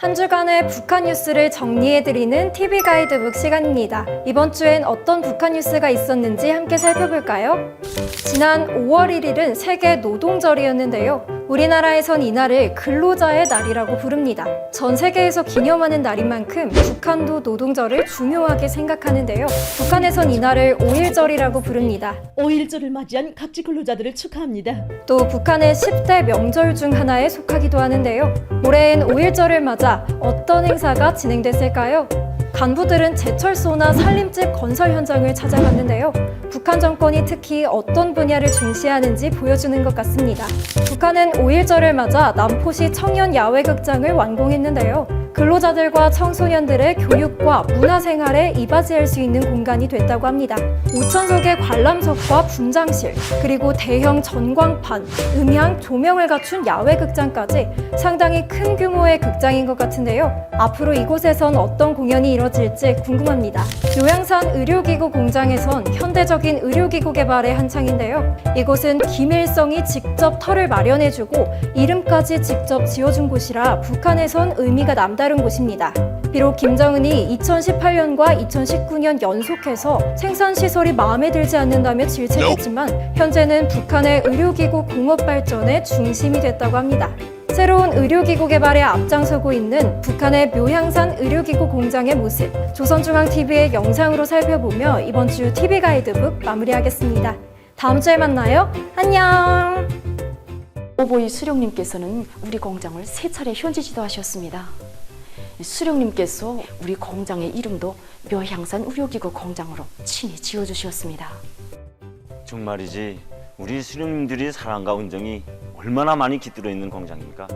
한 주간의 북한 뉴스를 정리해드리는 TV 가이드북 시간입니다. 이번 주엔 어떤 북한 뉴스가 있었는지 함께 살펴볼까요? 지난 5월 1일은 세계 노동절이었는데요. 우리나라에선 이날을 근로자의 날이라고 부릅니다. 전 세계에서 기념하는 날인 만큼 북한도 노동절을 중요하게 생각하는데요. 북한에선 이날을 5일절이라고 부릅니다. 5일절을 맞이한 각지 근로자들을 축하합니다. 또 북한의 10대 명절 중 하나에 속하기도 하는데요. 올해엔 5일절을 맞아 어떤 행사가 진행됐을까요? 간부들은 제철소나 산림집 건설 현장을 찾아갔는데요. 북한 정권이 특히 어떤 분야를 중시하는지 보여주는 것 같습니다. 북한은 5일절을 맞아 남포시 청년 야외극장을 완공했는데요. 근로자들과 청소년들의 교육과 문화생활에 이바지할 수 있는 공간이 됐다고 합니다. 5천석의 관람석과 분장실, 그리고 대형 전광판, 음향, 조명을 갖춘 야외 극장까지 상당히 큰 규모의 극장인 것 같은데요. 앞으로 이곳에선 어떤 공연이 이뤄질지 궁금합니다. 요양산 의료기구 공장에선 현대적인 의료기구 개발에 한창인데요. 이곳은 김일성이 직접 터를 마련해주고 이름까지 직접 지어준 곳이라 북한에선 의미가 남다른 곳입니다. 비록 김정은이 2018년과 2019년 연속해서 생산 시설이 마음에 들지 않는다며 질책했지만 현재는 북한의 의료기구 공업 발전의 중심이 됐다고 합니다. 새로운 의료기구 개발에 앞장서고 있는 북한의 묘향산 의료기구 공장의 모습 조선중앙TV의 영상으로 살펴보며 이번 주 TV 가이드북 마무리하겠습니다. 다음 주에 만나요. 안녕! 오보이 수령님께서는 우리 공장을 세 차례 현지 지도하셨습니다. 수령님께서 우리 공장의 이름도 묘향산 의료기구 공장으로 친히 지어주셨습니다. 정말이지 우리 수령님들의 사랑과 온정이 얼마나 많이 깃들어 있는 공장입니까?